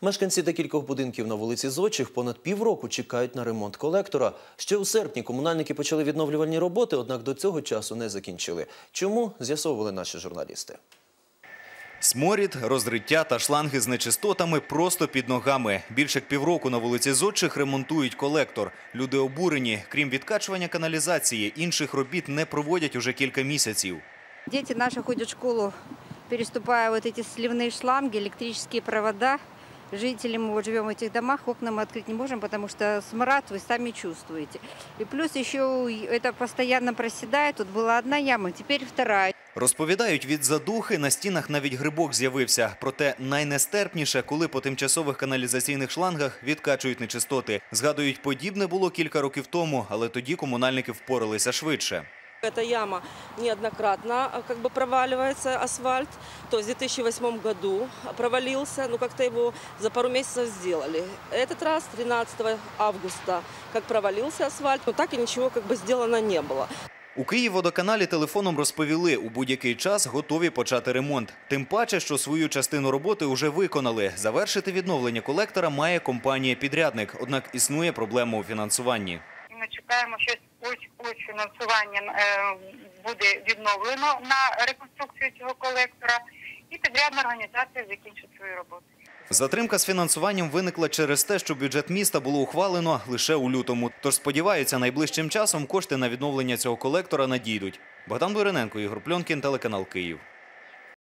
Мешканці декількох будинків на вулиці Зочих понад півроку чекають на ремонт колектора. Ще у серпні комунальники почали відновлювальні роботи, однак до цього часу не закінчили. Чому з'ясовували наші журналісти? Сморід, розриття та шланги з нечистотами просто під ногами. Більше як півроку на вулиці Зодчих ремонтують колектор. Люди обурені. Крім відкачування каналізації, інших робіт не проводять уже кілька місяців. Дети наши ходят в школу, переступая вот эти сливные шланги, электрические провода. Жители, мы вот живем в этих домах, окна мы открыть не можем, потому что смрад вы сами чувствуете. И плюс еще это постоянно проседает. Тут была одна яма, теперь вторая. Розповідають, від задухи на стінах навіть грибок з'явився. Проте найнестерпніше, коли по тимчасових каналізаційних шлангах відкачують нечистоти. Згадують, подібне було кілька років тому, але тоді комунальники впоралися швидше. Эта яма неоднократно а, как бы проваливается асфальт. То есть в 2008 году провалился, но как-то его за пару месяцев сделали. Этот раз 13 августа как провалился асфальт, но так и ничего как бы сделано не было. У Київводоканалі телефоном розповіли, у будь-який час готові почати ремонт. Тим паче, що свою частину роботи вже виконали. Завершити відновлення колектора має компанія-підрядник, однак існує проблема у фінансуванні. Чекаємо, що ось ось фінансування е, буде відновлено на реконструкцію цього колектора, і підрядна організація закінчить свою роботу. Затримка з фінансуванням виникла через те, що бюджет міста було ухвалено лише у лютому. Тож сподіваються, найближчим часом кошти на відновлення цього колектора надійдуть. Богдан Бурененко, Ігор Пльонкін, телеканал Київ.